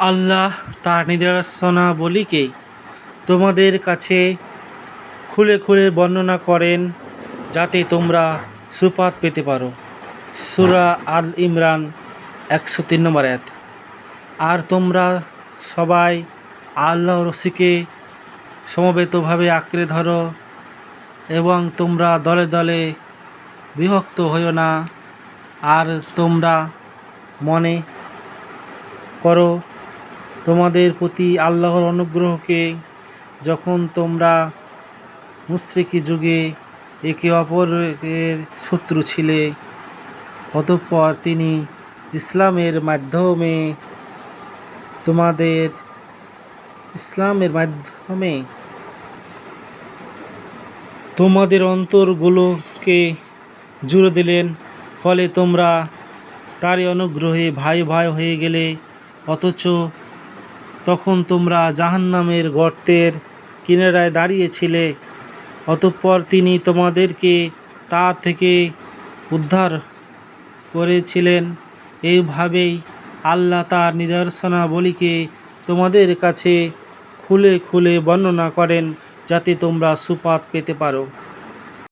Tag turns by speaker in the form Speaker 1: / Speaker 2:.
Speaker 1: আল্লাহ তার নিদর্শনাবলীকে তোমাদের কাছে খুলে খুলে বর্ণনা করেন যাতে তোমরা সুপাত পেতে পারো। সুরা আল ইমরান একশো তিন নম্বর এক আর তোমরা সবাই আল্লাহ রসিকে সমবেতভাবে আঁকড়ে ধরো এবং তোমরা দলে দলে বিভক্ত হইও না। আর তোমরা মনে করো তোমাদের প্রতি আল্লাহর অনুগ্রহকে যখন তোমরা মুশ্রিকি যুগে একে অপরের শত্রু ছিলে, অতঃপর তিনি ইসলামের মাধ্যমে তোমাদের, ইসলামের মাধ্যমে তোমাদের অন্তরগুলোকে জুড়ে দিলেন। ফলে তোমরা তারই অনুগ্রহে ভাই ভাই হয়ে গেলে, অথচ তখন তোমরা জাহান্নামের গর্তের কিনারায় দাঁড়িয়েছিলে। অতঃপর তিনি তোমাদেরকে তা থেকে উদ্ধার করেছিলেন। এইভাবেই আল্লাহ তার নিদর্শনাবলীকে তোমাদের কাছে খুলে খুলে বর্ণনা করেন, যাতে তোমরা সুপাত পেতে পারো।